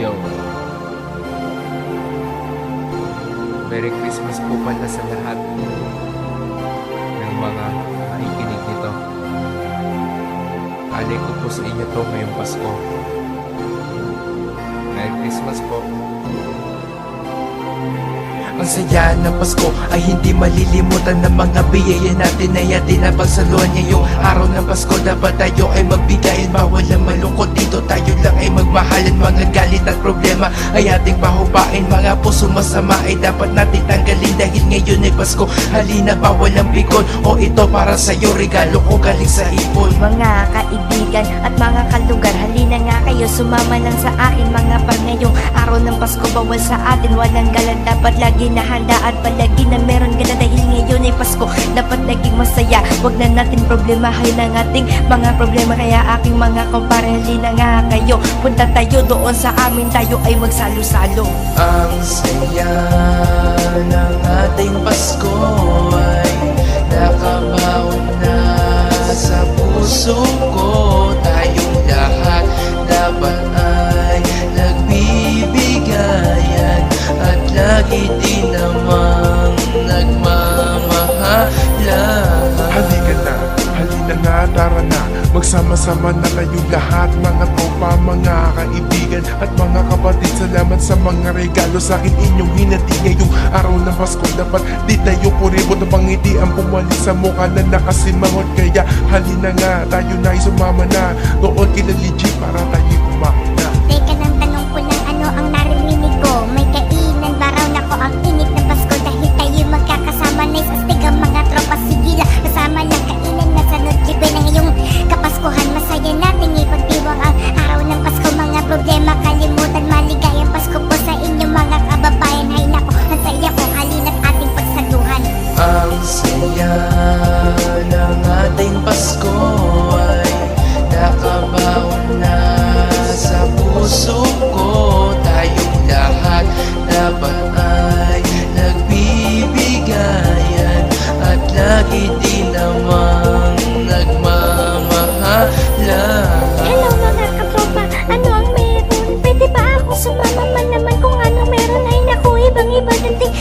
Yo. Merry Christmas po pala sa lahat ng mga nakikinig nito. Alay ko po sa inyo to ngayong Pasko. Ang saya ng Pasko ay hindi malilimutan ng mga biyaya natin ay atin na pagsaluhan ngayong araw ng Pasko. Dapat tayo ay magbigayin bawal ang malungkot. Dito Tayo lang ay magmahalan mga galit at problema ay ating pahupain Mga puso masama. Ay dapat natin tanggalin dahil ngayon ay Pasko. Halina bawal ang pikon o ito para sa'yo regalo ko galing sa ipon. Mga kaibigan at mga kalugar Halina nga kayo, sumama lang sa akin Mga pag ngayong araw ng Pasko. Bawal sa atin, walang galan. Dapat lagi na handa at palagi na meron gala Dahil ngayon ay Pasko, dapat laging masaya. Huwag na natin problemahin ang ating mga problema. Kaya aking mga kumpare, halina nga kayo. Punta tayo doon sa amin, tayo ay magsalo-salo. Ang saya ng ating Pasko ay nakabaon na sa puso ko. Tayong lahat dapat ay nagbibigayan At lagi din namang nagmamahalan Halika na, halina nga, tara na. Magsama-sama na kayong lahat Mga tropa, mga kaibigan At mga salamat sa mga regalo Sa akin inyong hinati ngayong araw ng Pasko. Dapat di tayo puribo na pangiti Ang pumalik sa mukha na nakasimangot. Kaya halina nga, tayo na sumama na. Doon kila legit para tayo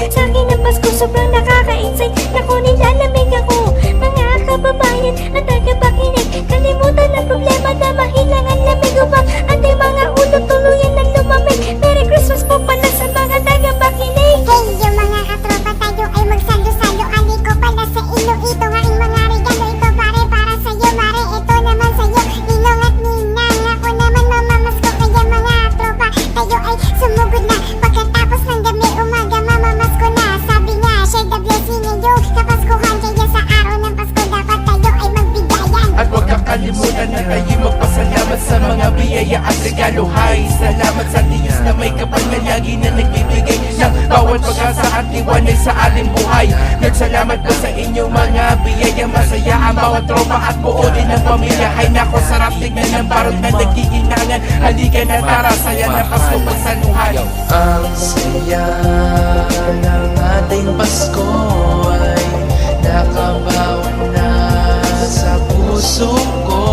sa akin ang Pasko Sobrang lagi na nagbibigay ng bawat pag-asa at liwanag sa ating buhay. Nagsalamat po sa inyo mga biyaya. Masaya ang bawat tropa at buo din ang pamilya. Hay nako, sarap tignan ng barot na nagkikinangan. Halika na tara, saya na Pasko pagsaluhan Ang saya ng ating Pasko ay nakabaon na sa puso ko